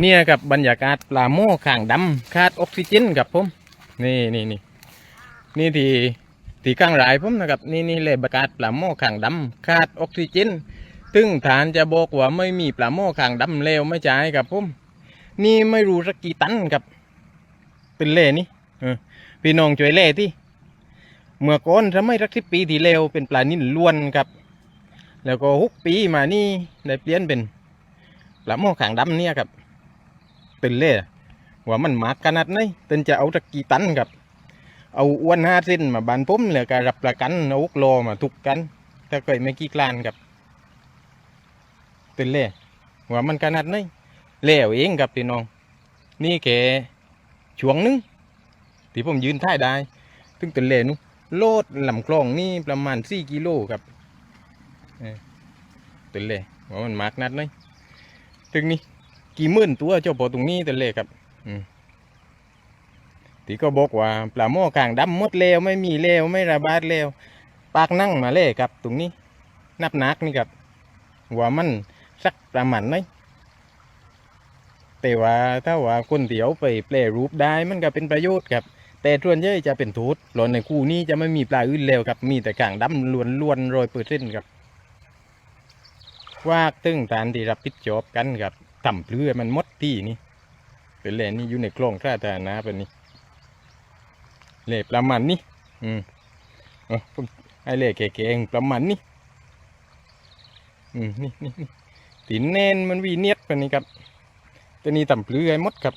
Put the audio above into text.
เนี่ยกับบรรยากาศปลาโม่ข่างดำขาดออกซิเจนครับผมนี่นี่นี่นี่ที่ที่ข้างหลายผมนะครับนี่นี่เลยบรรยากาศปลาโม่ข่างดำขาดออกซิเจนตึงฐานจะบอกว่าไม่มีปลาโม่ข่างดำเลวไม่ใช่ครับผมนี่ไม่รู้สักกี่ตันครับเป็นเล่นี่เออพี่น้องช่วยเล่ที่เมื่อก่อนถ้าไม่รักสิบปีที่แล้วเป็นปลานิ่นล้วนครับ แล้วก็หกปีมานี่ได้เปลี่ยนเป็นปลาโม่ข่างดำเนี่ยครับ เป็นเล่ว่ามันมากขนาดไหนต็นจะเอาตะกี่ตันครับ เอาอ้วนห้าเส้นมาบานผมเลยก็รับประกันเอาอุกโลมาทุกกัน ถ้าเกิดไม่กี่กลานครับเป็นเล่ว่ามันขนาดไหนเล่เอาเองครับพี่น้อง นี่แค่ช่วงหนึงที่ผมยืนท่ายได้ถึงเป็นเล่นุโลดลำคลองนี่ประมาณสี่กิโลครับเออเป็นเล่ว่ามันมากนาดไหนถึงนี่ กี่หมื่นตัวเจ้าปอตรงนี้แต่เลยครับ อืมที่ก็บอกว่าปลาหม้อคางดำหมดเลวไม่มีเลวไม่ระบาดเลวปากนั่งมาเลยครับ ตรงนี้ นับนักนี่ครับว่ามันสักประมาณไหนแต่ว่าถ้าว่าคนเดียวไปแปลรูปได้มันก็เป็นประโยชน์ครับแต่ส่วนใหญ่จะเป็นทูตหลอนในคู่นี้จะไม่มีปลาอื่นเลวครับ มีแต่กางดำล้วนๆรอยเปอร์เซ็นต์ครับว่าตึงตานที่รับผิดชอบกันครับ ต่ำเปลือมันมดที่นี่เป็นแหล่นี่อยู่ในกล้องสาธารณะเป็นนี่เหล่ประมาณนี้อืมเอาผมให้เหล่แก่ๆประมาณนี้อืมนี่นี่นี่ตีนแน่นมันวีเนียดเป็นนี่ครับตัวนี้ต่ำเปลือหมดครับ